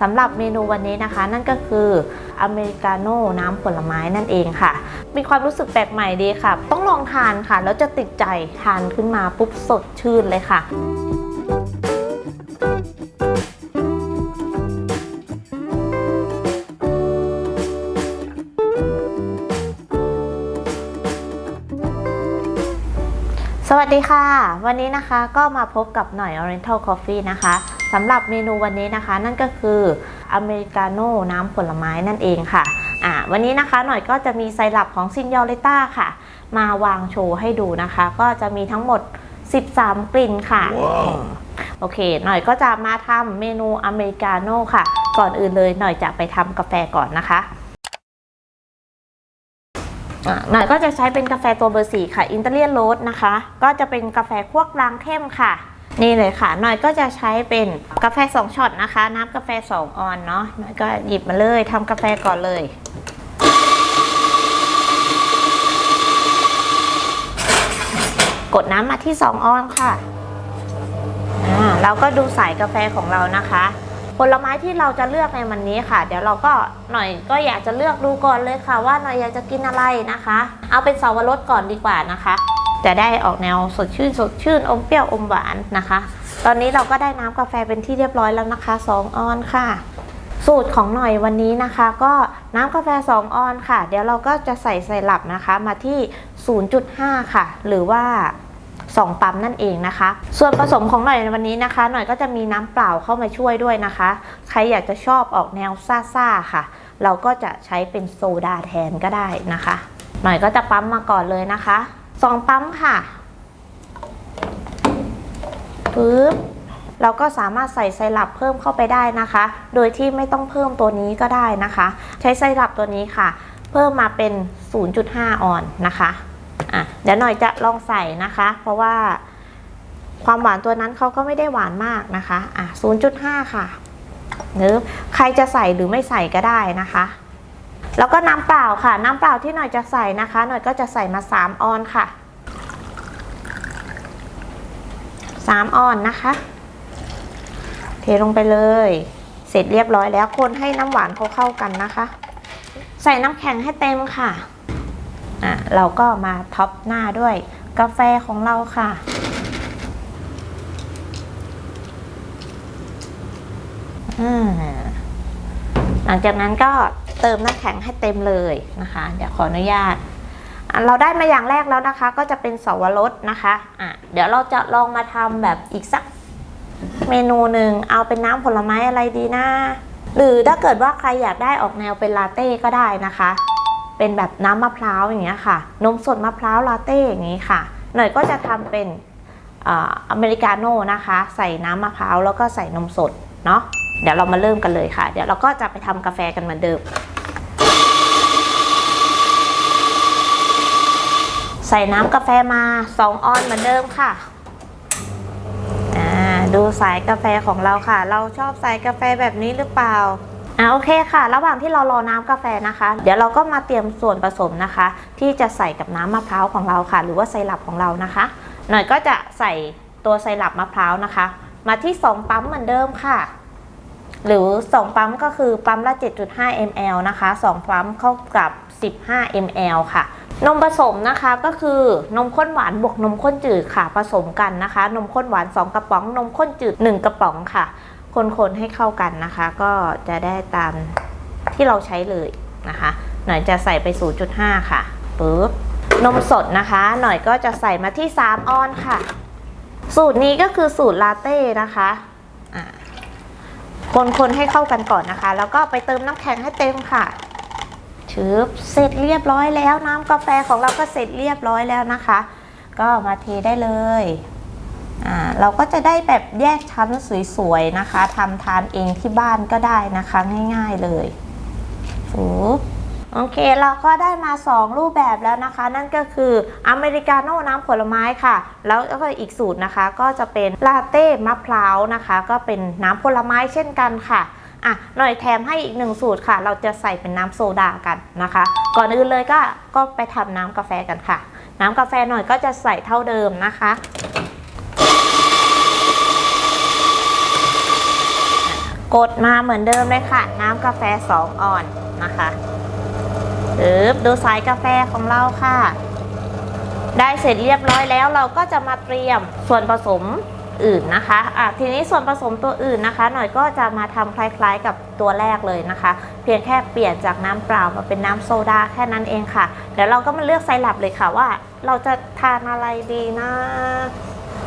สำหรับเมนูวันนี้นะคะ นั่นก็คืออเมริกาโน่น้ำผลไม้นั่นเองค่ะ มีความรู้สึกแปลกใหม่ดีค่ะ ต้องลองทานค่ะ แล้วจะติดใจทานขึ้นมาปุ๊บสดชื่นเลยค่ะ สวัสดีค่ะ วันนี้นะคะก็มาพบกับหน่อย Oriental Coffee นะคะสำหรับเมนูวันนี้นะคะ นั่นก็คืออเมริกาโน่น้ำผลไม้นั่นเองค่ะอ่าวันนี้นะคะหน่อยก็จะมีไซรัปของซินยอเรต้าค่ะ มาวางโชว์ให้ดูนะคะ ก็จะมีทั้งหมด 13 กลิ่นค่ะโอเค หน่อยก็จะมาทำเมนูอเมริกาโน่ค่ะ ก่อนอื่นเลยหน่อยจะไปทำกาแฟก่อนนะคะอะ หน่อยก็จะใช้เป็นกาแฟตัวเบอร์สี่ค่ะอินเตอร์เลียนโรสนะคะ ก็จะเป็นกาแฟคั่วกลางเข้มค่ะ นี่เลยค่ะหน่อยก็จะใช้เป็นกาแฟ2ช็อตนะคะ น้ำกาแฟ 2 ออนเนาะหน่อยก็หยิบมาเลยทำกาแฟก่อนเลยกดน้ำมาที่ 2 ออนค่ะอ่าเราก็ดูสายกาแฟของเรานะคะ ผลไม้ที่เราจะเลือกในวันนี้ค่ะ เดี๋ยวเราก็หน่อยก็อยากจะเลือกดูก่อนเลยค่ะ ว่าหน่อยอยากจะกินอะไรนะคะ เอาเป็นสาวรสก่อนดีกว่านะคะ จะได้ออกแนวสดชื่นสดชื่นอมเปรี้ยวอมหวานนะคะ ตอนนี้เราก็ได้น้ำกาแฟเป็นที่เรียบร้อยแล้วนะคะ 2 ออนค่ะ สูตรของหน่อยวันนี้นะคะ ก็น้ำกาแฟ 2 ออนค่ะ เดี๋ยวเราก็จะใส่ไซรัปนะคะมาที่ 0.5 ค่ะ หรือว่า 2 ปั๊มนั่นเองนะคะ ส่วนผสมของหน่อยในวันนี้นะคะ หน่อยก็จะมีน้ำเปล่าเข้ามาช่วยด้วยนะคะ ใครอยากจะชอบออกแนวซ่าๆค่ะ เราก็จะใช้เป็นโซดาแทนก็ได้นะคะ หน่อยก็จะปั๊มมาก่อนเลยนะคะสองปั๊มค่ะปึ๊บเราก็สามารถใส่ไซรัปเพิ่มเข้าไปได้นะคะ โดยที่ไม่ต้องเพิ่มตัวนี้ก็ได้นะคะ ใช้ไซรัปตัวนี้ค่ะ เพิ่มมาเป็น 0.5 ออนนะคะ อะเดี๋ยวหน่อยจะลองใส่นะคะ เพราะว่าความหวานตัวนั้นเขาก็ไม่ได้หวานมากนะคะอะ0.5 ค่ะหรือใครจะใส่หรือไม่ใส่ก็ได้นะคะ แล้วก็น้ำเปล่าค่ะ น้ำเปล่าที่หน่อยจะใส่นะคะ หน่อยก็จะใส่มา 3 ออนค่ะ 3 ออนนะคะ เทลงไปเลย เสร็จเรียบร้อยแล้วคนให้น้ำหวานเขาเข้ากันนะคะ ใส่น้ำแข็งให้เต็มค่ะ อะเราก็มาท็อปหน้าด้วยกาแฟของเราค่ะ หลังจากนั้นก็เติมน้ำแข็งให้เต็มเลยนะคะ เดี๋ยวขออนุญาต เราได้มาอย่างแรกแล้วนะคะ ก็จะเป็นสวรสนะคะอะเดี๋ยวเราจะลองมาทำแบบอีกสักเมนูหนึ่งเอาเป็นน้ำผลไม้อะไรดีนะ หรือถ้าเกิดว่าใครอยากได้ออกแนวเป็นลาเต้ก็ได้นะคะ เป็นแบบน้ำมะพร้าวอย่างเงี้ยค่ะนมสดมะพร้าวลาเต้อย่างนี้ค่ะ หน่อยก็จะทำเป็นอเมริกาโน่นะคะ ใส่น้ำมะพร้าวแล้วก็ใส่นมสดเนาะเดี๋ยวเรามาเริ่มกันเลยค่ะ เดี๋ยวเราก็จะไปทำกาแฟกันเหมือนเดิมใส่น้ำกาแฟมา 2 ออนเหมือนเดิมค่ะอ่าดูสายกาแฟของเราค่ะ เราชอบสายกาแฟแบบนี้หรือเปล่า อ่าโอเคค่ะ ระหว่างที่เรารอน้ำกาแฟนะคะ เดี๋ยวเราก็มาเตรียมส่วนผสมนะคะ ที่จะใส่กับน้ำมะพร้าวของเราค่ะ หรือว่าไซรัปของเรานะคะ หน่อยก็จะใส่ตัวไซรัปมะพร้าวนะคะ มาที่ 2 ปั๊มเหมือนเดิมค่ะ หรือ 2 ปั๊มก็คือปั๊มละ 7.5 ml นะคะ 2 ปั๊มเข้ากับ 15 ml ค่ะนมผสมนะคะก็คือนมข้นหวานบวกนมข้นจืดค่ะ ผสมกันนะคะ นมข้นหวาน 2 กระป๋อง นมข้นจืด 1 กระป๋องค่ะ คนๆให้เข้ากันนะคะ ก็จะได้ตามที่เราใช้เลยนะคะ หน่อยจะใส่ไป 0.5 ค่ะปึ๊บนมสดนะคะ หน่อยก็จะใส่มาที่ 3 ออนค่ะ สูตรนี้ก็คือสูตรลาเต้นะคะคนๆให้เข้ากันก่อนนะคะ แล้วก็ไปเติมน้ำแข็งให้เต็มค่ะชืบเสร็จเรียบร้อยแล้วน้ำกาแฟของเราก็เสร็จเรียบร้อยแล้วนะคะ ก็มาเทได้เลย เราก็จะได้แบบแยกชั้นสวยๆนะคะทำทานเองที่บ้านก็ได้นะคะง่ายๆเลยโอเคเราก็ได้มา 2 รูปแบบแล้วนะคะ นั่นก็คืออเมริกาโน่น้ำผลไม้ค่ะ แล้วก็อีกสูตรนะคะ ก็จะเป็นลาเต้มะพร้าวนะคะ ก็เป็นน้ำผลไม้เช่นกันค่ะอะหน่อยแถมให้อีกหนึ่งสูตรค่ะ เราจะใส่เป็นน้ำโซดากันนะคะ ก่อนอื่นเลยก็ก็ไปทำน้ำกาแฟกันค่ะ น้ำกาแฟหน่อยก็จะใส่เท่าเดิมนะคะ กดมาเหมือนเดิมเลยค่ะ น้ำกาแฟ 2ออนนะคะปึ๊บดูสายกาแฟของเราค่ะ ได้เสร็จเรียบร้อยแล้วเราก็จะมาเตรียมส่วนผสมอื่นนะคะอะทีนี้ส่วนผสมตัวอื่นนะคะ หน่อยก็จะมาทำคล้ายๆกับตัวแรกเลยนะคะ เพียงแค่เปลี่ยนจากน้ำเปล่ามาเป็นน้ำโซดาแค่นั้นเองค่ะ เดี๋ยวเราก็มาเลือกไซรัปเลยค่ะว่า เราจะทานอะไรดีนะ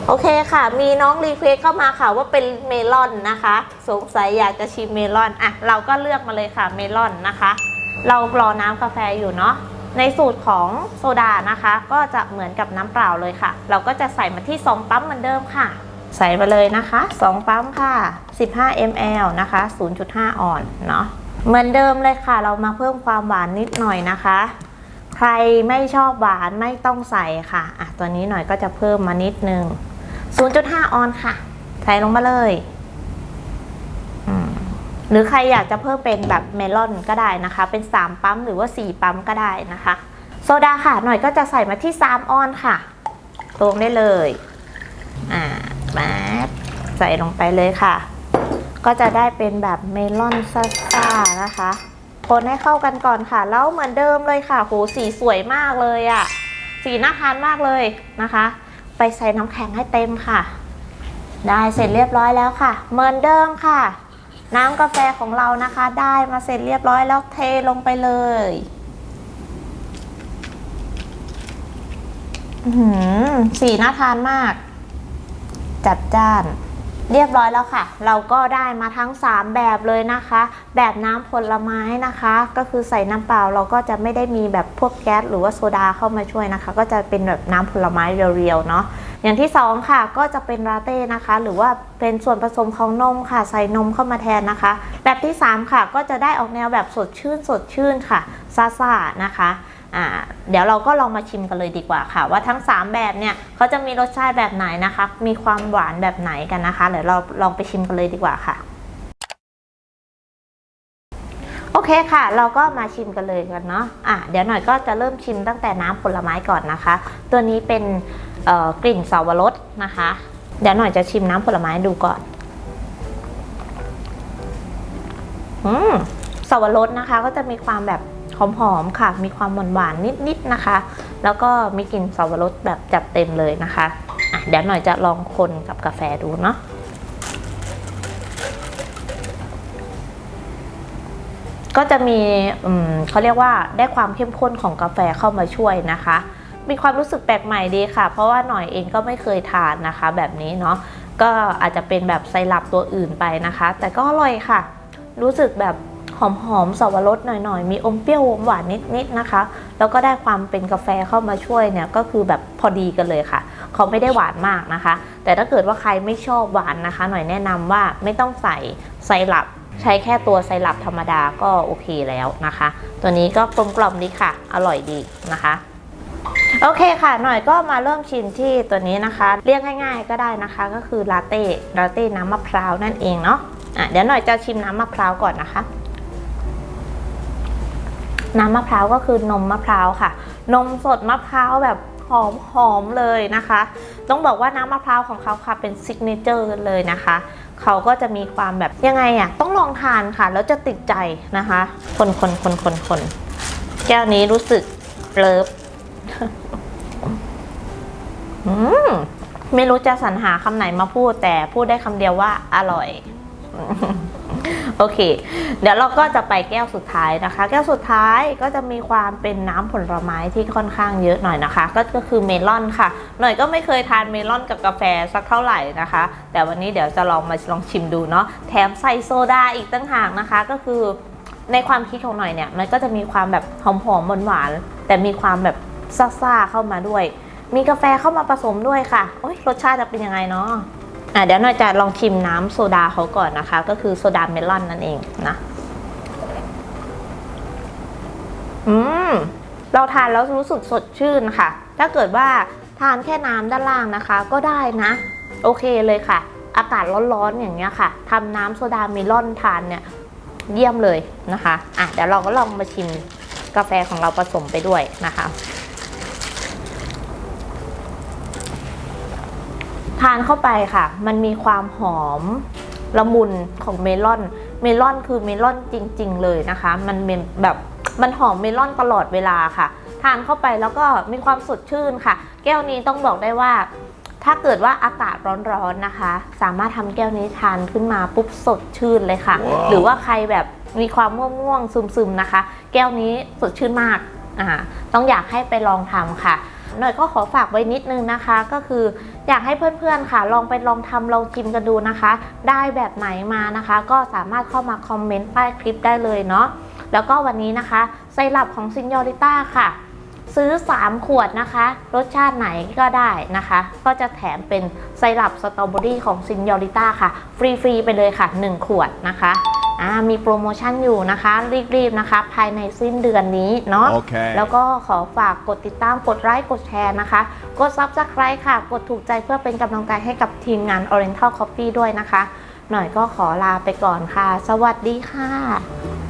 โอเคค่ะ มีน้องรีเควสเข้ามาค่ะว่าเป็นเมลอนนะคะ สงสัยอยากจะชิมเมลอนอะเราก็เลือกมาเลยค่ะเมลอนนะคะ เรารอน้ำกาแฟอยู่เนาะในสูตรของโซดานะคะ ก็จะเหมือนกับน้ำเปล่าเลยค่ะ เราก็จะใส่มาที่2ปั๊มเหมือนเดิมค่ะ ใส่มาเลยนะคะ2ปั๊มค่ะ 15 ml นะคะ 0.5 ออนเนาะเหมือนเดิมเลยค่ะ เรามาเพิ่มความหวานนิดหน่อยนะคะ ใครไม่ชอบหวานไม่ต้องใส่ค่ะอะตัวนี้หน่อยก็จะเพิ่มมานิดนึง 0.5 ออนค่ะ ใส่ลงมาเลยหรือใครอยากจะเพิ่มเป็นแบบเมลอนก็ได้นะคะ เป็น 3 ปั๊มหรือว่า 4 ปั๊มก็ได้นะคะ โซดาค่ะ หน่อยก็จะใส่มาที่ 3 ออนค่ะตรงได้เลย อ่ามาใส่ลงไปเลยค่ะ ก็จะได้เป็นแบบเมลอนซ่าๆนะคะ คนให้เข้ากันก่อนค่ะ แล้วเหมือนเดิมเลยค่ะ โห สีสวยมากเลยอะ่ะ สีน่าทานมากเลยนะคะ ไปใส่น้ำแข็งให้เต็มค่ะ ได้เสร็จเรียบร้อยแล้วค่ะ เหมือนเดิมค่ะ น้ำกาแฟของเรานะคะ ได้มาเสร็จเรียบร้อยแล้วเทลงไปเลยหือสีน่าทานมาก จัดจ้าน เรียบร้อยแล้วค่ะ เราก็ได้มาทั้ง 3 แบบเลยนะคะ แบบน้ำผลไม้นะคะ ก็คือใส่น้ำเปล่าเราก็จะไม่ได้มีแบบพวกแก๊สหรือว่าโซดาเข้ามาช่วยนะคะ ก็จะเป็นแบบน้ำผลไม้เรียวๆเนาะอย่างที่ 2 ค่ะก็จะเป็นลาเต้นะคะ หรือว่าเป็นส่วนผสมของนมค่ะใส่นมเข้ามาแทนนะคะ แบบที่ 3 ค่ะ ก็จะได้ออกแนวแบบสดชื่นสดชื่นค่ะซ่านะคะ เดี๋ยวเราก็ลองมาชิมกันเลยดีกว่าค่ะ ว่าทั้ง 3 แบบเนี่ยเขาจะมีรสชาติแบบไหนนะคะ มีความหวานแบบไหนกันนะคะเดี๋ยวเราลองไปชิมกันเลยดีกว่าค่ะ โอเคค่ะ เราก็มาชิมกันเลยกันเนาะอะเดี๋ยวหน่อยก็จะเริ่มชิมตั้งแต่น้ำผลไม้ก่อนนะคะ ตัวนี้เป็นกลิ่นสาวรสนะคะ เดี๋ยวหน่อยจะชิมน้ำผลไม้ดูก่อนอืมสาวรสนะคะก็จะมีความแบบ หอมๆค่ะ มีความหวานๆนิดๆนะคะ แล้วก็มีกลิ่นสาวรสแบบจัดเต็มเลยนะคะะเดี๋ยวหน่อยจะลองคนกับกาแฟดูเนาะก็จะมีเขาเรียกว่าได้ความเข้มข้นของกาแฟเข้ามาช่วยนะคะ มีความรู้สึกแปลกใหม่ดีค่ะ เพราะว่าหน่อยเองก็ไม่เคยทานนะคะ แบบนี้เนาะก็อาจจะเป็นแบบไซรัปตัวอื่นไปนะคะ แต่ก็อร่อยค่ะ รู้สึกแบบ หอมๆสวรสหน่อยๆ มีอมเปรี้ยวอมหวานนิดๆนะคะ แล้วก็ได้ความเป็นกาแฟเข้ามาช่วยเนี่ยก็คือแบบพอดีกันเลยค่ะ เขาไม่ได้หวานมากนะคะ แต่ถ้าเกิดว่าใครไม่ชอบหวานนะคะ หน่อยแนะนำว่าไม่ต้องใส่ไซรัปใช้แค่ตัวไซรัปธรรมดาก็โอเคแล้วนะคะ ตัวนี้ก็กลมกล่อมดีค่ะ อร่อยดีนะคะโอเคค่ะ หน่อยก็มาเริ่มชิมที่ตัวนี้นะคะ เรียกง่ายๆก็ได้นะคะ ก็คือลาเต้ ลาเต้น้ำมะพร้าวนั่นเองเนาะะเดี๋ยวหน่อยจะชิมน้ำมะพร้าวก่อนนะคะ น้ำมะพร้าวก็คือนมมะพร้าวค่ะ นมสดมะพร้าวแบบหอมหอมๆเลยนะคะ ต้องบอกว่าน้ำมะพร้าวของเขาค่ะเป็นซิกเนเจอร์เลยนะคะ เขาก็จะมีความแบบยังไงอะต้องลองทานค่ะ แล้วจะติดใจนะคะ คนคนคนคนคนแก้วนี้รู้สึกเลิฟอืมไม่รู้จะสรรหาคำไหนมาพูดแต่พูดได้คำเดียวว่าอร่อย โอเค เดี๋ยวเราก็จะไปแก้วสุดท้ายนะคะ แก้วสุดท้ายก็จะมีความเป็นน้ำผลไม้ที่ค่อนข้างเยอะหน่อยนะคะ ก็คือเมลอนค่ะ หน่อยก็ไม่เคยทานเมลอนกับกาแฟสักเท่าไหร่นะคะ แต่วันนี้เดี๋ยวจะลองมาลองชิมดูเนาะแถมใส่โซดาอีกตั้งหากนะคะ ก็คือในความคิดของหน่อยเนี่ยมันก็จะมีความแบบหอมๆหวานๆแต่มีความแบบซ่าๆเข้ามาด้วย มีกาแฟเข้ามาผสมด้วยค่ะโอ้ยรสชาติจะเป็นยังไงเนาะ อะเดี๋ยวหน่อยจะลองชิมน้ำโซดาเขาก่อนนะคะ ก็คือโซดาเมลอนนั่นเองนะ อืม เราทานแล้วรู้สึกสดชื่นค่ะ ถ้าเกิดว่าทานแค่น้ำด้านล่างนะคะ ก็ได้นะ โอเคเลยค่ะ อากาศร้อนๆอย่างเงี้ยค่ะทำน้ำโซดาเมลอนทานเนี่ย เยี่ยมเลยนะคะ อะเดี๋ยวเราก็ลองมาชิมกาแฟของเราผสมไปด้วยนะคะ ทานเข้าไปค่ะ มันมีความหอมละมุนของเมลอน เมลอนคือเมลอนจริง ๆ เลยนะคะ มันเป็นแบบมันหอมเมลอนตลอดเวลาค่ะ ทานเข้าไปแล้วก็มีความสดชื่นค่ะ แก้วนี้ต้องบอกได้ว่า ถ้าเกิดว่าอากาศร้อนๆนะคะ สามารถทำแก้วนี้ทานขึ้นมาปุ๊บสดชื่นเลยค่ะหรือว่าใครแบบมีความง่วงๆซึมๆนะคะ แก้วนี้สดชื่นมากอ่าต้องอยากให้ไปลองทำค่ะ หน่อยก็ขอฝากไว้นิดนึงนะคะ ก็คืออยากให้เพื่อนๆค่ะ ลองไปลองทำลองชิมกันดูนะคะ ได้แบบไหนมานะคะ ก็สามารถเข้ามาคอมเมนต์ใต้คลิปได้เลยเนาะแล้วก็วันนี้นะคะไซรัปของซินยอริต้าค่ะซื้อ 3 ขวดนะคะ รสชาติไหนก็ได้นะคะ ก็จะแถมเป็นไซรัปสตรอเบอรี่ของซินยอริต้าค่ะ ฟรี ๆ ไปเลยค่ะ 1 ขวดนะคะ มีโปรโมชั่นอยู่นะคะ รีบๆนะคะ ภายในสิ้นเดือนนี้เนาะ Okay. แล้วก็ขอฝากกดติดตามกดไลค์กดแชร์นะคะ กด Subscribe ค่ะ กดถูกใจเพื่อเป็นกำลังใจให้กับทีมงาน Oriental Coffee ด้วยนะคะ หน่อยก็ขอลาไปก่อนค่ะ สวัสดีค่ะ